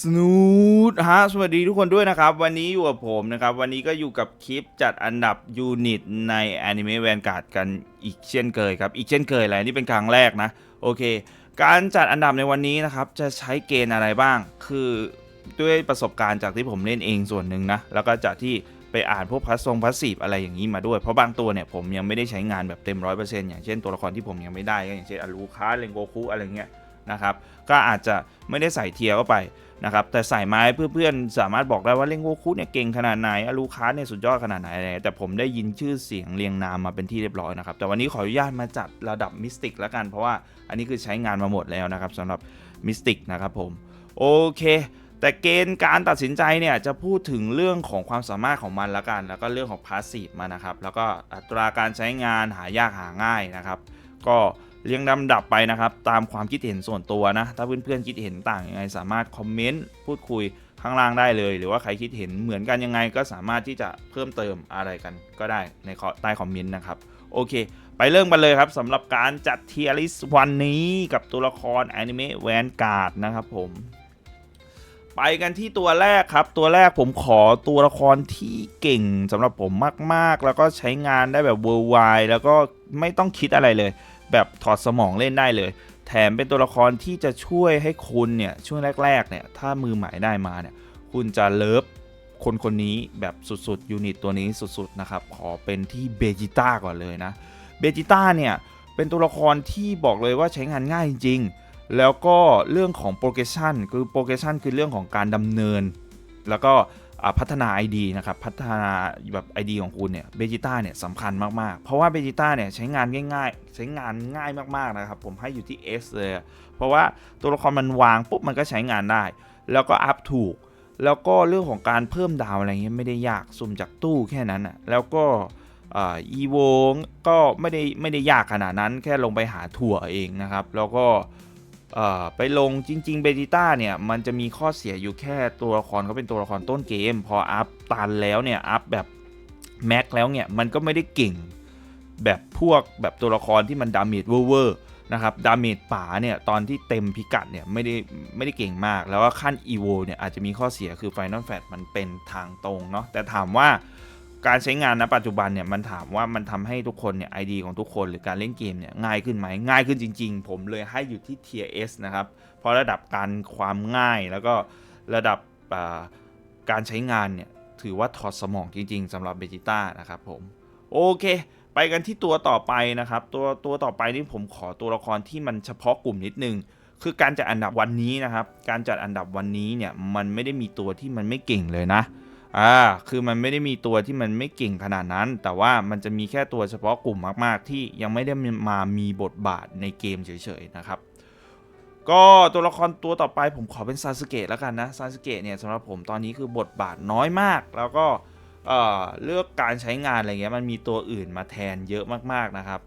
สนูดฮะสวัสดีทุกคนด้วยนะครับ วันนี้อยู่กับผมนะครับ วันนี้ก็อยู่กับคลิปจัดอันดับยูนิตใน Anime Vanguard กันอีกเช่นเคยครับ อีกเช่นเคยแหละนี่เป็นครั้งแรกนะ โอเค การจัดอันดับในวันนี้นะครับ จะใช้เกณฑ์อะไรบ้าง คือด้วยประสบการณ์จากที่ผมเล่นเองส่วนหนึ่งนะ แล้วก็จากที่ไปอ่านพวกพัสซงพัสซีฟอะไรอย่างนี้มาด้วย เพราะบางตัวเนี่ยผมยังไม่ได้ใช้งานแบบเต็มร้อยเปอร์เซ็นต์อย่างเช่นตัวละครที่ผมยังไม่ได้ก็อย่างเช่นอารูคาเรนโกคุอะไรเงี้ยนะครับ ก็อาจจะไม่ได้ใส่เทียร์เข้าไป นะครับแต่ใส่ไม้เพื่อนๆสามารถบอกได้ว่าเล่งโกคุเนี่ยเก่งขนาดไหนอารูคาเนี่ยสุดยอดขนาดไหนอะไรแต่ผมได้ยินชื่อเสียงเรียงนามมาเป็นที่เรียบร้อยนะครับแต่วันนี้ขออนุญาตมาจัดระดับมิสติกแล้วกันเพราะว่าอันนี้คือใช้งานมาหมดแล้วนะครับสำหรับมิสติกนะครับผมโอเคแต่เกณฑ์การตัดสินใจเนี่ยจะพูดถึงเรื่องของความสามารถของมันละกัน แล้วก็เรื่องของพาสซีฟมานะครับ แล้วก็อัตราการใช้งานหายากหาง่ายนะครับ ก็ เรียงลำดับไปนะครับ ตามความคิดเห็นส่วนตัวนะ ถ้าเพื่อนๆคิดเห็นต่างยังไง สามารถคอมเมนต์พูดคุยข้างล่างได้เลย หรือว่าใครคิดเห็นเหมือนกันยังไง ก็สามารถที่จะเพิ่มเติมอะไรกันก็ได้ในใต้คอมเมนต์นะครับโอเค ไปเริ่มกันเลยครับสำหรับการจัดเทียริสวันนี้กับตัวละครแอนิเมะแวนการ์ดนะครับผมไปกันที่ตัวแรกครับ ตัวแรกผมขอตัวละครที่เก่งสำหรับผมมาก ๆ แล้วก็ใช้งานได้แบบเวอร์ไวแล้วก็ไม่ต้องคิดอะไรเลย แบบถอดสมองเล่นได้เลย แถมเป็นตัวละครที่จะช่วยให้คุณเนี่ยช่วงแรกๆเนี่ยถ้ามือใหม่ได้มาเนี่ยคุณจะเลิฟคนคนนี้แบบสุดๆยูนิตตัวนี้สุดๆนะครับขอเป็นที่เบจิต้าก่อนเลยนะเบจิต้าเนี่ยเป็นตัวละครที่บอกเลยว่าใช้งานง่ายจริงๆแล้วก็เรื่องของโปรเกรสชันคือโปรเกรสชันคือเรื่องของการดำเนิน แล้วก็ พัฒนา ID นะครับพัฒนาแบบ ID ของคุณเนี่ยเบจิต้าเนี่ยสำคัญมาก ๆ เพราะว่าเบจิต้าเนี่ยใช้งานง่าย ๆ ใช้งานง่ายมาก ๆ นะครับ ผมให้อยู่ที่ S เลย เพราะว่าตัวละครมันวางปุ๊บมันก็ใช้งานได้ แล้วก็อัพถูก แล้วก็เรื่องของการเพิ่มดาวอะไรเงี้ยไม่ได้ยากสุ่มจากตู้แค่นั้นอะแล้วก็อีโวก็ไม่ได้ไม่ได้ยากขนาดนั้นแค่ลงไปหาถั่วเองนะครับ แล้วก็ ไปลงจริงๆเบจิต้าเนี่ย มันจะมีข้อเสียอยู่แค่ตัวละครเขาเป็นตัวละครต้นเกม พออัพตันแล้วเนี่ย อัพแบบแม็กแล้วเนี่ย มันก็ไม่ได้เก่งแบบพวกแบบตัวละครที่มันดาเมจเวอร์นะครับดาเมจป่าเนี่ยตอนที่เต็มพิกัดเนี่ยไม่ได้ไม่ได้เก่งมาก แล้วก็ขั้น EVO เนี่ยอาจจะมีข้อเสียคือ Final f a t มันเป็นทางตรงเนาะแต่ถามว่า การใช้งานณปัจจุบันเนี่ยมันถามว่ามันทำให้ทุกคนเนี่ยไอดีของทุกคนหรือการเล่นเกมเนี่ยง่ายขึ้นไหมง่ายขึ้นจริง ๆ ผมเลยให้อยู่ที่ Tier S นะครับเพราะระดับการความง่ายแล้วก็ระดับการใช้งานเนี่ยถือว่าถอดสมองจริง ๆสำหรับเบจิต้านะครับผมโอเค ไปกันที่ตัวต่อไปนะครับ ตัวตัวต่อไปนี่ผมขอตัวละครที่มันเฉพาะกลุ่มนิดนึงคือการจัดอันดับวันนี้นะครับ การจัดอันดับวันนี้เนี่ยมันไม่ได้มีตัวที่มันไม่เก่งเลยนะ อ่าคือมันไม่ได้มีตัวที่มันไม่เก่งขนาดนั้น แต่ว่ามันจะมีแค่ตัวเฉพาะกลุ่มมาก ๆ ที่ยังไม่ได้มามีบทบาทในเกมเฉยๆนะครับก็ตัวละครตัวต่อไปผมขอเป็นซาสึเกะแล้วกันนะซาสึเกะเนี่ยสำหรับผมตอนนี้คือบทบาทน้อยมาก แล้วก็เอ่อเลือกการใช้งานอะไรเงี้ยมันมีตัวอื่นมาแทนเยอะมากๆนะครับ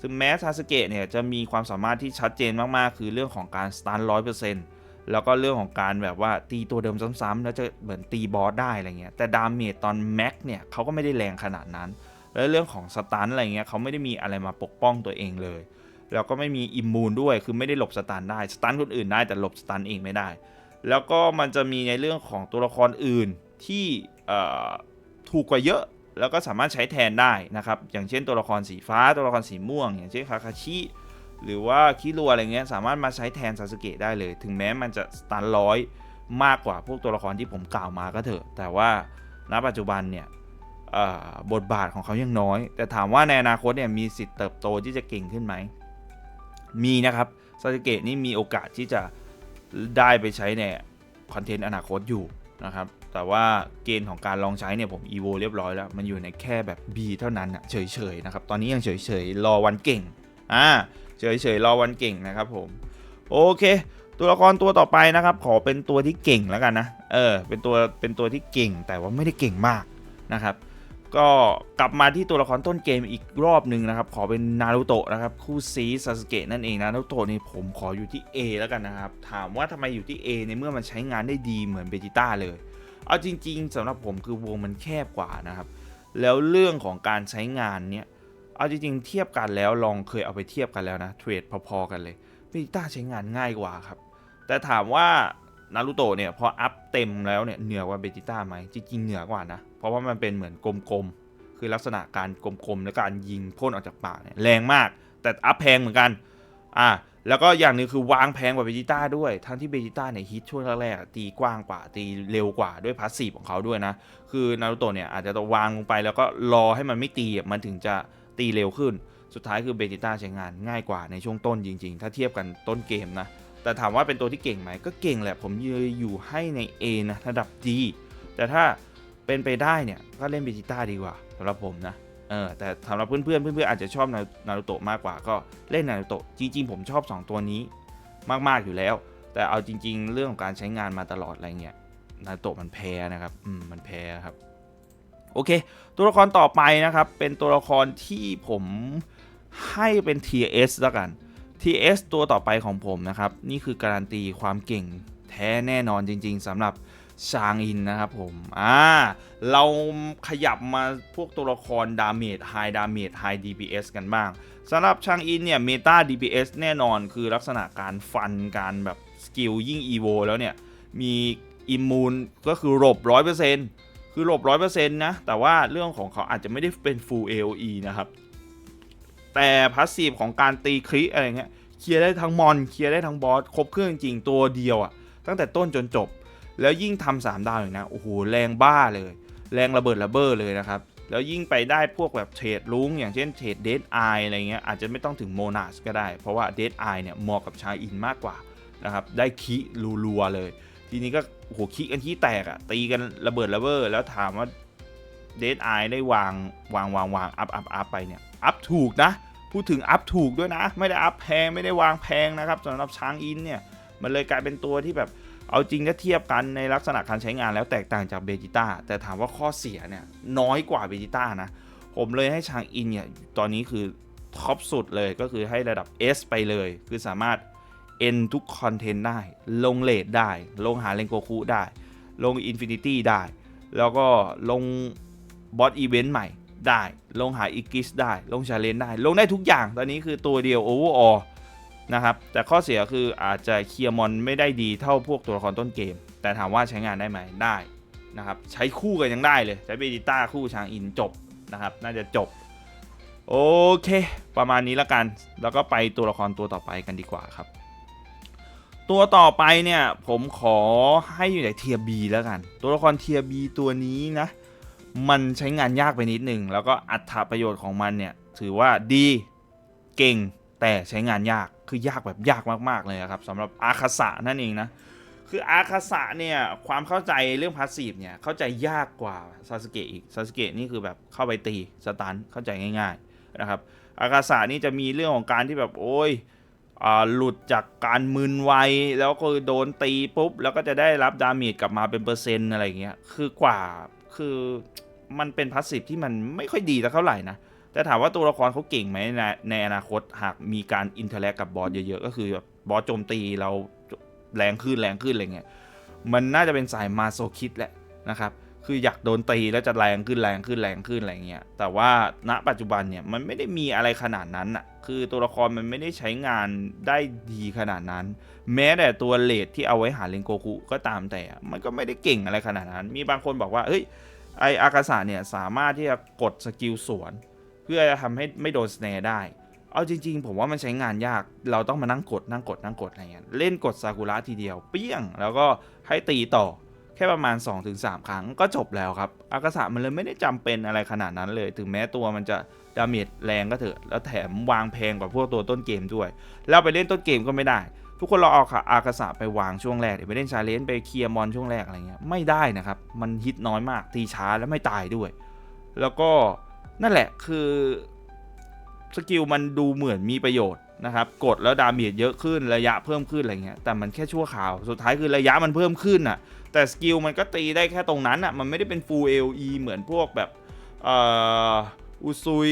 ถึงแม้ซาสึเกะเนี่ยจะมีความสามารถที่ชัดเจนมากๆ คือเรื่องของการสตันร้อยเปอร์เซ็นต์ แล้วก็เรื่องของการแบบว่าตีตัวเดิมซ้ำๆแล้วจะเหมือนตีบอสได้อะไรเงี้ยแต่ดาเมจตอนแม็กเนี่ยเขาก็ไม่ได้แรงขนาดนั้น แล้วเรื่องของสตันอะไรเงี้ยเขาไม่ได้มีอะไรมาปกป้องตัวเองเลยแล้วก็ไม่มีอิมมูนด้วยคือไม่ได้หลบสตันได้สตันคนอื่นได้แต่หลบสตันเองไม่ได้ แล้วก็มันจะมีในเรื่องของตัวละครอื่นที่ถูกกว่าเยอะแล้วก็สามารถใช้แทนได้นะครับ อย่างเช่นตัวละครสีฟ้าตัวละครสีม่วง อย่างเช่นคาคาชิ หรือว่าคิรัวอะไรเงี้ยสามารถมาใช้แทนซาสึเกะได้เลย ถึงแม้มันจะสตันร้อยมากกว่าพวกตัวละครที่ผมกล่าวมาก็เถอะ แต่ว่าณปัจจุบันเนี่ยบทบาทของเขายังน้อย แต่ถามว่าในอนาคตเนี่ยมีสิทธิ์เติบโตที่จะเก่งขึ้นไหม มีนะครับซาสึเกะนี่มีโอกาสที่จะได้ไปใช้ในคอนเทนต์อนาคตอยู่นะครับ แต่ว่าเกณฑ์ของการลองใช้เนี่ยผม EVO เรียบร้อยแล้ว มันอยู่ในแค่แบบ B เท่านั้นอะเฉยๆนะครับ ตอนนี้ยังเฉยๆ รอวันเก่ง อ่า เฉยๆรอวันเก่งนะครับผมโอเค ตัวละครตัวต่อไปนะครับ ขอเป็นตัวที่เก่งแล้วกันนะเออเป็นตัวเป็นตัวที่เก่งแต่ว่าไม่ได้เก่งมากนะครับ ก็กลับมาที่ตัวละครต้นเกมอีกรอบหนึ่งนะครับ ขอเป็นนารูโตะนะครับคู่ซีซาสเกะนั่นเองนารูโตะนี่ผมขออยู่ที่ A แล้วกันนะครับ ถามว่าทำไมอยู่ที่ A ในเมื่อมันใช้งานได้ดีเหมือนเบจิต้าเลย เอาจริง ๆสำหรับผมคือวงมันแคบกว่านะครับแล้วเรื่องของการใช้งานเนี่ย เอาจริงๆเทียบกันแล้วลองเคยเอาไปเทียบกันแล้วนะเทรดพอๆกันเลยเบจิต้าใช้งานง่ายกว่าครับ แต่ถามว่านารูโตะเนี่ยพออัพเต็มแล้วเนี่ยเหนือกว่าเบจิต้าไหมจริงๆเหนือกว่านะ เพราะว่ามันเป็นเหมือนกลมๆ คือลักษณะการกลมๆและการยิงพ่นออกจากปากเนี่ยแรงมาก แต่อัพแพงเหมือนกันอ่าแล้วก็อย่างหนึ่งคือวางแพงกว่าเบจิต้าด้วย ทั้งที่เบจิต้าเนี่ยฮิตช่วงแรกๆตีกว้างกว่าตีเร็วกว่าด้วยพาสซีฟของเขาด้วยนะ คือนารูโตะเนี่ยอาจจะต้องวางลงไปแล้วก็รอให้มันไม่ตีมันถึงจะ ตีเร็วขึ้น สุดท้ายคือเบจิต้าใช้งานง่ายกว่าในช่วงต้นจริง ๆ ถ้าเทียบกันต้นเกมนะ แต่ถามว่าเป็นตัวที่เก่งไหมก็เก่งแหละ ผมยืนอยู่ให้ใน A นะระดับ D แต่ถ้าเป็นไปได้เนี่ยก็เล่นเบจิต้าดีกว่าสำหรับผมนะเออแต่สำหรับเพื่อนๆเพื่อนๆอาจจะชอบนารูโตะมากกว่าก็เล่นนารูโตะจริงๆผมชอบ 2 ตัวนี้มากๆอยู่แล้ว แต่เอาจริง ๆ เรื่องของการใช้งานมาตลอดอะไรเงี้ยนารูโตะมันแพ้นะครับอืมมันแพ้ครับ โอเค ตัวละครต่อไปนะครับ เป็นตัวละครที่ผมให้เป็น TS แล้วกัน TS ตัวต่อไปของผมนะครับ นี่คือการันตีความเก่งแท้แน่นอนจริง ๆสำหรับชางอินนะครับผมอ่าเราขยับมาพวกตัวละครดาเมจไฮดาเมจไฮ DPS กันบ้างสำหรับชางอินเนี่ยเมตา DPS แน่นอนคือลักษณะการฟันการแบบสกิลยิ่ง EVO แล้วเนี่ย มีอิมมูนก็คือหลบ100% คือหลบ100%นะ แต่ว่าเรื่องของเขาอาจจะไม่ได้เป็น full AOE นะครับ แต่พาสซีฟของการตีคริอะไรเงี้ยเคลียร์ได้ทั้งมอนเคลียร์ได้ทั้งบอสครบเครื่องจริงตัวเดียวอะตั้งแต่ต้นจนจบ แล้วยิ่งทำสามดาวอย่นะโอ้โหแรงบ้าเลย แรงระเบิดระเบ้อเลยนะครับ แล้วยิ่งไปได้พวกแบบเทรดลุงอย่างเช่นเทรดเดดไออะไรเงี้ยอาจจะไม่ต้องถึงโมนาสก็ได้ เพราะว่าเดดไอเนี่ยเหมาะกับชาอินมากกว่านะครับได้คิรัวๆเลย ทีนี้ก็โอ้โหคิกันที่แตกอะตีกันระเบิดระเบ้อแล้วถามว่าเดดไอได้วางวางวางวางอัพอัพอัพไปเนี่ยอัพถูกนะ พูดถึงอัพถูกด้วยนะ ไม่ได้อัพแพงไม่ได้วางแพงนะครับสำหรับช้างอินเนี่ย มันเลยกลายเป็นตัวที่แบบเอาจริงถ้าเทียบกันในลักษณะการใช้งานแล้วแตกต่างจากเบจิต้าแต่ถามว่าข้อเสียเนี่ยน้อยกว่าเบจิต้านะ ผมเลยให้ช้างอินเนี่ยตอนนี้คือท็อปสุดเลยก็คือให้ระดับ S ไปเลย คือสามารถ N ทุกคอนเทนต์ได้ ลงเลดได้ ลงหาเลนโกคุได้ ลงอินฟินิตี้ได้ แล้วก็ลงบอสอีเวนต์ใหม่ได้ ลงหาอีกิสได้ ลงชาเลนได้ ลงได้ทุกอย่าง ตอนนี้คือตัวเดียวโอเวอร์ออนะครับ แต่ข้อเสียคืออาจจะเคลียร์มอนไม่ได้ดีเท่าพวกตัวละครต้นเกม แต่ถามว่าใช้งานได้ไหมได้นะครับ ใช้คู่กันยังได้เลย ใช้เบดิต้าคู่ชางอินจบนะครับ น่าจะจบ โอเค ประมาณนี้แล้วกัน แล้วก็ไปตัวละครตัวต่อไปกันดีกว่าครับ ตัวต่อไปเนี่ยผมขอให้อยู่ในเทียบีแล้วกัน ตัวละครเทียบีตัวนี้นะ มันใช้งานยากไปนิดหนึ่งแล้วก็อัตราประโยชน์ของมันเนี่ย ถือว่าดีเก่งแต่ใช้งานยากคือยากแบบยากมากๆเลยครับสำหรับอาคาสะนั่นเองนะคืออาคาสะเนี่ยความเข้าใจเรื่องพาสซีฟเนี่ยเข้าใจยากกว่าซาสเกะอีกซาสเกะนี่คือแบบเข้าไปตีสตันเข้าใจง่าย ๆนะครับ อาคาสะนี่จะมีเรื่องของการที่แบบโอ้ย หลุดจากการมึนไวแล้วก็โดนตีปุ๊บ แล้วก็จะได้รับดาเมจกลับมาเป็นเปอร์เซ็นต์อะไรเงี้ยคือกว่าคือมันเป็นพาสซีฟที่มันไม่ค่อยดีแต่เท่าไหร่นะแต่ถามว่าตัวละครเขาเก่งไหมในในอนาคตหากมีการอินเทอร์แลกกับบอสเยอะๆ ก็คือแบบบอสโจมตีเราแรงขึ้นแรงขึ้นอะไรเงี้ยมันน่าจะเป็นสายมาโซคิดแหละนะครับ คืออยากโดนตีแล้วจะแรงขึ้นแรงขึ้นแรงขึ้นอะไรเงี้ย แต่ว่าณปัจจุบันเนี่ยมันไม่ได้มีอะไรขนาดนั้นอะคือตัวละครมันไม่ได้ใช้งานได้ดีขนาดนั้น แม้แต่ตัวเลดที่เอาไว้หาเลนโกคุก็ตามแต่ มันก็ไม่ได้เก่งอะไรขนาดนั้น มีบางคนบอกว่าเฮ้ยไออากาศะเนี่ยสามารถที่จะกดสกิลสวน เพื่อจะทำให้ไม่โดนสแนร์ได้ เอาจริง ๆ ผมว่ามันใช้งานยาก เราต้องมานั่งกดนั่งกดนั่งกดอะไรเงี้ยเล่นกดซากุระทีเดียวเปี้ยง แล้วก็ให้ตีต่อ ค่ประมาณ 2-3 ครั้งก็จบแล้วครับ อากาศะมันเลยไม่ได้จำเป็นอะไรขนาดนั้นเลย ถึงแม้ตัวมันจะดาเมจแรงก็เถอะ แล้วแถมวางแพงกว่าพวกตัวต้นเกมด้วย แล้วไปเล่นต้นเกมก็ไม่ได้ ทุกคนเราเอาค่ะอากาศะไปวางช่วงแรกเดี๋ยวไปเล่นชาเลนจ์ไปเคลียร์มอนช่วงแรกอะไรเงี้ยไม่ได้นะครับ มันฮิตน้อยมากตีช้าแล้วไม่ตายด้วย แล้วก็นั่นแหละคือสกิลมันดูเหมือนมีประโยชน์นะครับ กดแล้วดาเมจเยอะขึ้นระยะเพิ่มขึ้นอะไรเงี้ยแต่มันแค่ชั่วคราว สุดท้ายคือระยะมันเพิ่มขึ้นอะ แต่สกิลมันก็ตีได้แค่ตรงนั้นอะมันไม่ได้เป็น full AOE เหมือนพวกแบบเอ่อุซุย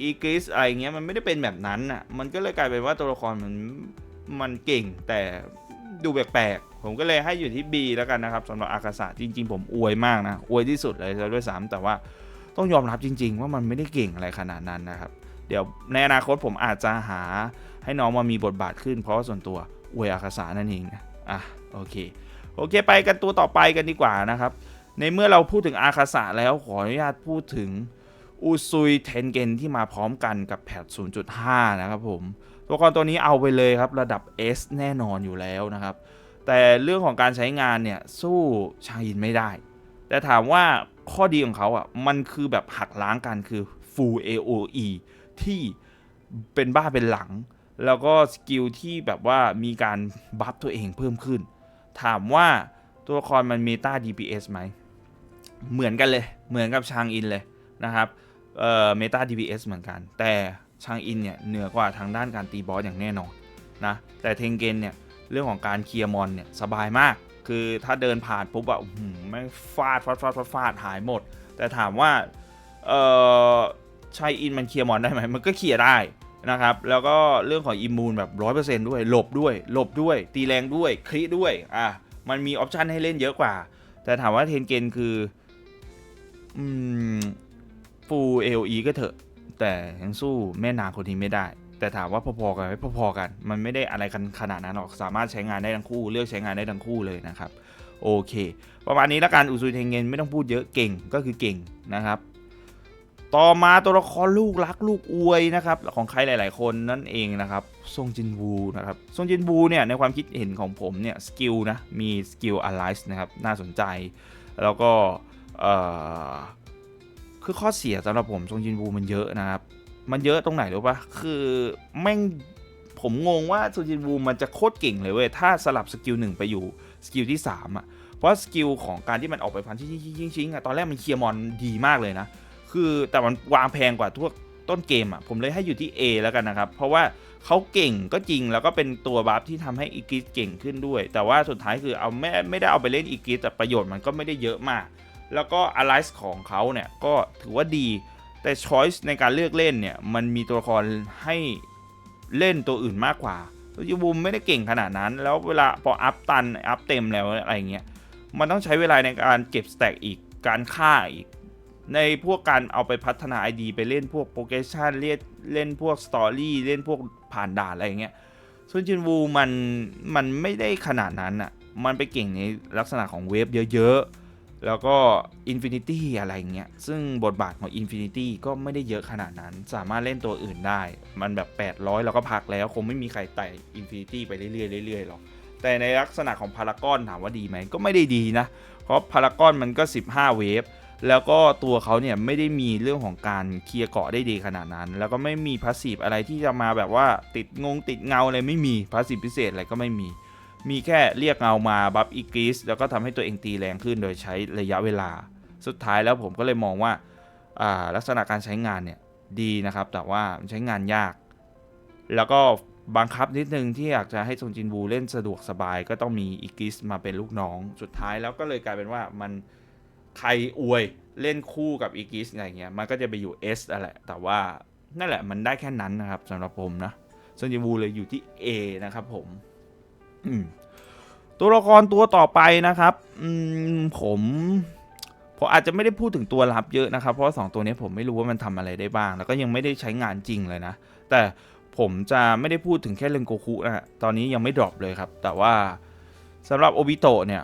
อีกิสอะไรเงี้ยมันไม่ได้เป็นแบบนั้นอะมันก็เลยกลายเป็นว่าตัวละครมันมันเก่งแต่ดูแปลกๆผมก็เลยให้อยู่ที่ B แล้วกันนะครับสำหรับอากาศะจริง ๆ ผมอวยมากนะอวยที่สุดเลยซะด้วยซ้ำแต่ว่าต้องยอมรับจริง ๆ ว่ามันไม่ได้เก่งอะไรขนาดนั้นนะครับ เดี๋ยวในอนาคตผมอาจจะหาให้น้องมามีบทบาทขึ้นเพราะว่าส่วนตัวอวยอาคาสานั่นเองนะอะโอเค โอเคไปกันตัวต่อไปกันดีกว่านะครับ ในเมื่อเราพูดถึงอาคาสะแล้วขออนุญาตพูดถึงอุซุยเทนเกนที่มาพร้อมกันกับแพท 0.5 นะครับผม ตัวละครตัวนี้เอาไปเลยครับระดับ S แน่นอนอยู่แล้วนะครับ แต่เรื่องของการใช้งานเนี่ย สู้ชาอินไม่ได้ แต่ถามว่าข้อดีของเขาอะมันคือแบบหักล้างกันคือ full AOE ที่เป็นบ้าเป็นหลัง แล้วก็สกิลที่แบบว่ามีการบัฟตัวเองเพิ่มขึ้น ถามว่าตัวละครมันเมตา DPS ไหม เหมือนกันเลย เหมือนกับชางอินเลยนะครับเอ่อเมตา DPS เหมือนกัน แต่ชางอินเนี่ยเหนือกว่าทางด้านการตีบอสอย่างแน่นอนนะ แต่เทงเกนเนี่ยเรื่องของการเคลียร์มอนเนี่ยสบายมาก คือถ้าเดินผ่านปุ๊บอะอื้อหือแม่งฟาดฟาดฟาดฟาดฟาดหายหมด แต่ถามว่าเอ่อชายอินมันเคลียร์มอนได้ไหม มันก็เคลียร์ได้ นะครับ แล้วก็เรื่องของอิมมูนแบบร้อยเปอร์เซนต์ด้วย หลบด้วย หลบด้วย ตีแรงด้วยคริด้วย อะ มันมีออปชันให้เล่นเยอะกว่า แต่ถามว่าเทนเกนคือ อืม ฟูเอลีก็เถอะ แต่ยังสู้แม่นางคนนี้ไม่ได้ แต่ถามว่าพอๆกันไหมพอๆกัน มันไม่ได้อะไรกันขนาดนั้นหรอก สามารถใช้งานได้ทั้งคู่ เลือกใช้งานได้ทั้งคู่เลยนะครับ โอเค ประมาณนี้แล้วกัน อุซุยเทงเงินไม่ต้องพูดเยอะ เก่งก็คือเก่งนะครับ ต่อมาตัวละครลูกรักลูกอวยนะครับของใครหลาย ๆ คนนั่นเองนะครับซงจินวูนะครับซงจินวูเนี่ยในความคิดเห็นของผมเนี่ยสกิลนะมีสกิลอ l ไลซ์นะครับน่าสนใจ แล้วก็คือข้อเสียสำหรับผมซงจินวูมันเยอะนะครับ มันเยอะตรงไหนรู้ปะคือแม่งผมงงว่าซงจินวูมันจะโคตรเก่งเลยเว้ยถ้าสลับสกิลหนึ่งไปอยู่สกิลที่สามอะเพราะสกิลของการที่มันออกไปพันชิงชิงๆๆๆอะตอนแรกมันเคลียร์มอนดีมากเลยนะ คือแต่มันวางแพงกว่าทุกต้นเกมอะผมเลยให้อยู่ที่ A แล้วกันนะครับ เพราะว่าเขาเก่งก็จริงแล้วก็เป็นตัวบัฟที่ทำให้อีกิสเก่งขึ้นด้วย แต่ว่าสุดท้ายคือเอาไม่ไม่ได้เอาไปเล่นอีกิสแต่ประโยชน์มันก็ไม่ได้เยอะมาก แล้วก็อ l i ไ e ของเขาเนี่ยก็ถือว่าดี แต่ช้อยส์ในการเลือกเล่นเนี่ยมันมีตัวละครให้เล่นตัวอื่นมากกว่ายูบูมไม่ได้เก่งขนาดนั้น แล้วเวลาพออัพตันอัพเต็มแล้วอะไรเงี้ยมันต้องใช้เวลาในการเก็บสแต็กอีกการฆ่าอีก ในพวกการเอาไปพัฒนา ID ไปเล่นพวกโปรเกชันเล่นเล่นพวกสตอรี่เล่นพวกผ่านด่านอะไรอย่างเงี้ยส่วนจินวูมันมันไม่ได้ขนาดนั้นอะมันไปเก่งในลักษณะของเวฟเยอะๆ แล้วก็ Infinity อะไรเงี้ย ซึ่งบทบาทของ Infinity ก็ไม่ได้เยอะขนาดนั้น สามารถเล่นตัวอื่นได้ มันแบบ 800 แล้วก็พักแล้ว คงไม่มีใครไต่ Infinity ไปเรื่อยๆเรื่อยๆหรอก แต่ในลักษณะของพารากอนถามว่าดีไหม ก็ไม่ได้ดีนะ เพราะพารากอนมันก็ 15 เวฟ แล้วก็ตัวเขาเนี่ยไม่ได้มีเรื่องของการเคลียร์เกาะได้ดีขนาดนั้น แล้วก็ไม่มีพาสซีฟอะไรที่จะมาแบบว่าติดงงติดเงาอะไรไม่มีพาสซีฟพิเศษอะไรก็ไม่มี มีแค่เรียกเงามาบัฟอีกริสแล้วก็ทำให้ตัวเองตีแรงขึ้นโดยใช้ระยะเวลา สุดท้ายแล้วผมก็เลยมองว่าาลักษณะการใช้งานเนี่ยดีนะครับ แต่ว่าใช้งานยาก แล้วก็บังคับนิดนึงที่อยากจะให้ซงจินบูเล่นสะดวกสบาย ก็ต้องมีอีกิสมาเป็นลูกน้อง สุดท้ายแล้วก็เลยกลายเป็นว่ามัน ใครอวยเล่นคู่กับอีกิสอะไรเงี้ยมันก็จะไปอยู่ S นั่นแหละ แต่ว่านั่นแหละมันได้แค่นั้นนะครับสำหรับผมนะซงจินบูเลยอยู่ที่ A นะครับผมตัวละครตัวต่อไปนะครับผมผมอาจจะไม่ได้พูดถึงตัวรับเยอะนะครับ เพราะสองตัวนี้ผมไม่รู้ว่ามันทำอะไรได้บ้าง แล้วก็ยังไม่ได้ใช้งานจริงเลยนะ แต่ผมจะไม่ได้พูดถึงแค่เรนโกคุนะฮะตอนนี้ยังไม่ดรอปเลยครับ แต่ว่าสำหรับโอบิโตะเนี่ย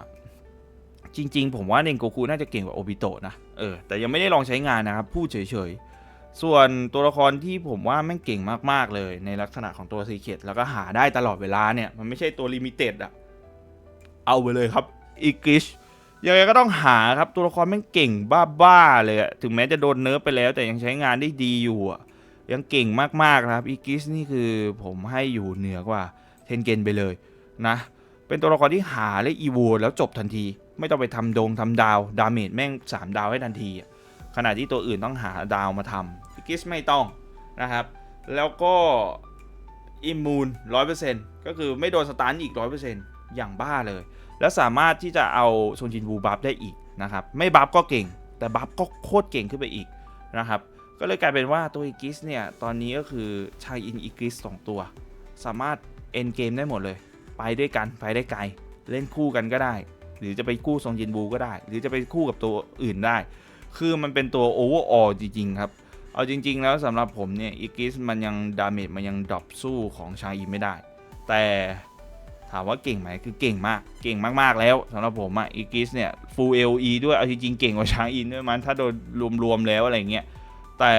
จริง ๆ ผมว่าเรนโกคุน่าจะเก่งกว่าโอบิโตะนะ เออ แต่ยังไม่ได้ลองใช้งานนะครับ พูดเฉยๆ ส่วนตัวละครที่ผมว่าแม่งเก่งมากๆเลย ในลักษณะของตัวซีเคทแล้วก็หาได้ตลอดเวลาเนี่ย มันไม่ใช่ตัวลิมิเต็ดอะเอาไปเลยครับอีกิชยังไงก็ต้องหาครับตัวละครแม่งเก่งบ้าๆเลยถึงแม้จะโดนเนิร์ฟไปแล้ว แต่ยังใช้งานได้ดีอยู่อะยังเก่งมากๆนะครับอีกิชนี่คือผมให้อยู่เหนือกว่าเทนเกนไปเลยนะ เป็นตัวละครที่หาและอีโวแล้วจบทันที ไม่ต้องไปทำดงทำดาว ดาเมจแม่ง 3 ดาวให้ทันที ขณะที่ตัวอื่นต้องหาดาวมาทำอีกิชไม่ต้องนะครับ แล้วก็อิมมูน100%ก็คือไม่โดนสตันอีก 100%อย่างบ้าเลย แล้วสามารถที่จะเอาโซนจินวูบัฟได้อีกนะครับ ไม่บัฟก็เก่ง แต่บัฟก็โคตรเก่งขึ้นไปอีกนะครับ ก็เลยกลายเป็นว่าตัวอีกิสเนี่ย ตอนนี้ก็คือชายอินอีกิสสองตัว สามารถเอ็นเกมได้หมดเลย ไปด้วยกัน ไปได้ไกล เล่นคู่กันก็ได้ หรือจะไปคู่ซงจินบูก็ได้ หรือจะไปคู่กับตัวอื่นได้ คือมันเป็นตัวโอเวอร์ออจริงๆครับ เอาจริง ๆ แล้วสำหรับผมเนี่ยอีกิสมันยังดาเมจมันยังดรอปสู้ของชายอินไม่ได้ แต่ถามว่าเก่งไหมคือเก่งมากเก่งมากๆแล้วสำหรับผมอะอีกิสเนี่ย full LE ด้วยเอาจริงๆเก่งกว่าชางอินด้วยมันถ้าโดนรวมๆแล้วอะไรเงี้ยแต่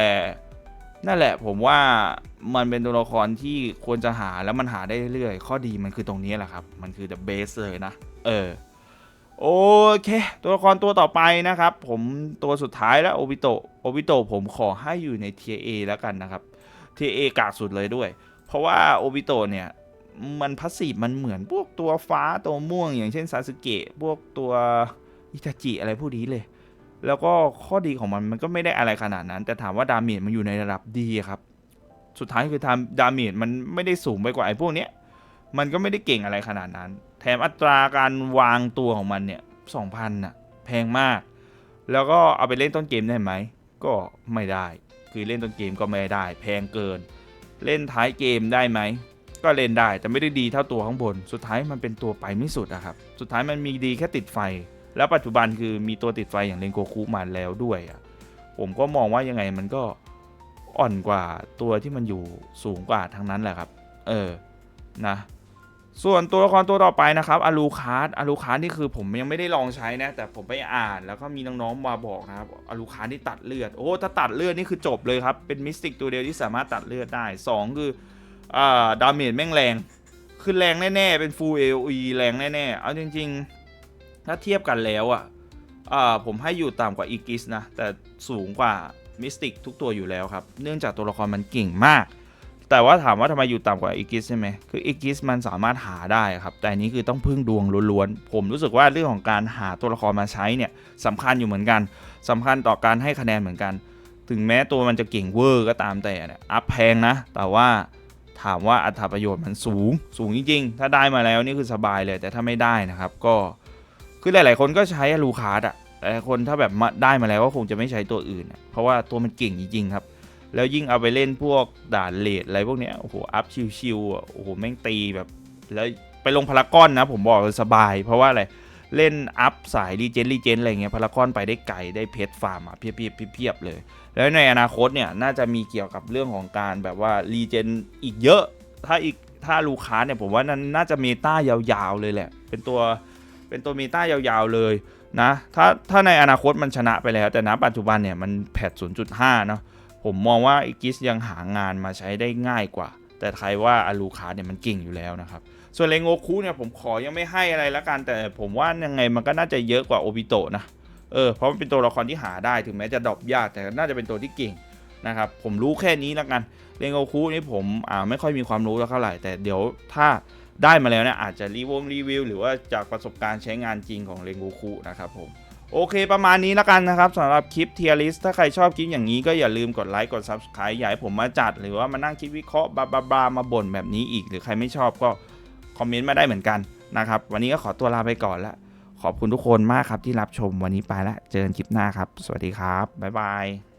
นั่นแหละผมว่ามันเป็นตัวละครที่ควรจะหาแล้วมันหาได้เรื่อยๆข้อดีมันคือตรงนี้แหละครับ มันคือ the base เลยนะ เออ โอเค ตัวละครตัวต่อไปนะครับ ผมตัวสุดท้ายแล้วโอบิโตโอบิโตผมขอให้อยู่ในเทียเอแล้วกันนะครับเทียเอกากสุดเลยด้วย เพราะว่าโอบิโตเนี่ยมันพัสซีฟมันเหมือนพวกตัวฟ้าตัวม่วง อย่างเช่นซาสึเกะพวกตัวอิตาจิอะไรพวกนี้เลย แล้วก็ข้อดีของมันมันก็ไม่ได้อะไรขนาดนั้น แต่ถามว่าดาเมจมันอยู่ในระดับดีครับ สุดท้ายคือทำดาเมจมันไม่ได้สูงไปกว่าไอ้พวกเนี้ยมันก็ไม่ได้เก่งอะไรขนาดนั้น ถมอัตราการวางตัวของมันเนี่ยสองพันน่ะแพงมาก แล้วก็เอาไปเล่นต้นเกมได้ไหม ก็ไม่ได้ คือเล่นต้นเกมก็ไม่ได้ แพงเกิน เล่นท้ายเกมได้ไหม ก็เล่นได้แต่ไม่ได้ดีเท่าตัวข้างบน สุดท้ายมันเป็นตัวไปไม่สุดอะครับ สุดท้ายมันมีดีแค่ติดไฟ แล้วปัจจุบันคือมีตัวติดไฟอย่างเลนโกคุมาแล้วด้วยอะผมก็มองว่ายังไงมันก็อ่อนกว่าตัวที่มันอยู่สูงกว่าทั้งนั้นแหละครับ เออ นะ ส่วนตัวละครตัวต่อไปนะครับอารูคาร์ดอารูคาร์ดนี่คือผมยังไม่ได้ลองใช้นะ แต่ผมไปอ่านแล้วก็มีน้องๆมาบอกนะครับอารูคาร์ดนี่ตัดเลือด โอ้ถ้าตัดเลือดนี่คือจบเลยครับ เป็นมิสติกตัวเดียวที่สามารถตัดเลือดได้ 2 คืออ่าดาเมจแม่งแรงคือแรงแน่ๆ เป็น full AOE แรงแน่ๆ เอาจริงๆ ถ้าเทียบกันแล้วอะอ่าผมให้อยู่ต่ำกว่าอีกิสนะ แต่สูงกว่ามิสติกทุกตัวอยู่แล้วครับ เนื่องจากตัวละครมันเก่งมาก แต่ว่าถามว่าทำไมอยู่ต่ำกว่าอีกิสใช่ไหมคืออีกิสมันสามารถหาได้ครับ แต่นี้คือต้องพึ่งดวงล้วนๆ ผมรู้สึกว่าเรื่องของการหาตัวละครมาใช้เนี่ยสำคัญอยู่เหมือนกันสำคัญต่อการให้คะแนนเหมือนกัน ถึงแม้ตัวมันจะเก่งเวอร์ก็ตามแต่เนี่ยอัพแพงนะ แต่ว่าถามว่าอัตราประโยชน์มันสูง สูงจริงๆ ถ้าได้มาแล้วนี่คือสบายเลย แต่ถ้าไม่ได้นะครับ ก็คือหลายๆ คนก็ใช้ลูคาร์ดอะหลายๆคนถ้าแบบมาได้มาแล้วก็คงจะไม่ใช้ตัวอื่น เพราะว่าตัวมันเก่งจริงๆครับ แล้วยิ่งเอาไปเล่นพวกด่านเลดอะไรพวกเนี้ยโอ้โหอัพชิวๆอะโอ้โหแม่งตีแบบ แล้วไปลงพารากอนนะ ผมบอกเลยสบาย เพราะว่าอะไรเล่นอัพสายรีเจนรีเจนอะไรเงี้ยพารากอนไปได้ไกลได้เพชรฟาร์มอะเพียบเพียบเพียบเลย แล้วในอนาคตเนี่ยน่าจะมีเกี่ยวกับเรื่องของการแบบว่ารีเจนอีกเยอะ ถ้าอีกถ้าลูคาเนี่ยผมว่านั้นน่าจะเมตายาวๆเลยแหละ เป็นตัวเป็นตัวเมตายาวๆเลยนะถ้าถ้าในอนาคตมันชนะไปแล้ว แต่ณปัจจุบันเนี่ยมันแพท0.5 เนาะ ผมมองว่าอีกิสยังหางานมาใช้ได้ง่ายกว่า แต่ใครว่าอารูคาเนี่ยมันเก่งอยู่แล้วนะครับ ส่วนเลงโงคุเนี่ยผมขอยังไม่ให้อะไรละกัน แต่ผมว่ายังไงมันก็น่าจะเยอะกว่าโอบิโตะนะ เออ เพราะมันเป็นตัวละครที่หาได้ถึงแม้จะดรอปยากแต่น่าจะเป็นตัวที่เก่งนะครับ ผมรู้แค่นี้ละกัน เลงโงคุนี่ผมอ่าไม่ค่อยมีความรู้เท่าไหร่ แต่เดี๋ยวถ้าได้มาแล้วเนี่ยอาจจะรีวงรีวิวหรือว่าจากประสบการณ์ใช้งานจริงของเลงโงคุนะครับผม โอเคประมาณนี้แล้วกันนะครับสำหรับคลิปเทียริสถ้าใครชอบคลิปอย่างนี้ก็อย่าลืมกดไลค์กด Subscribe อยากให้ผมมาจัด หรือว่ามานั่งคิดวิเคราะห์บาบาบามาบ่นแบบนี้อีก หรือใครไม่ชอบก็คอมเมนต์มาได้เหมือนกันนะครับ วันนี้ก็ขอตัวลาไปก่อนละขอบคุณทุกคนมากครับที่รับชมวันนี้ไปละเจอกันคลิปหน้าครับ สวัสดีครับบ๊ายบาย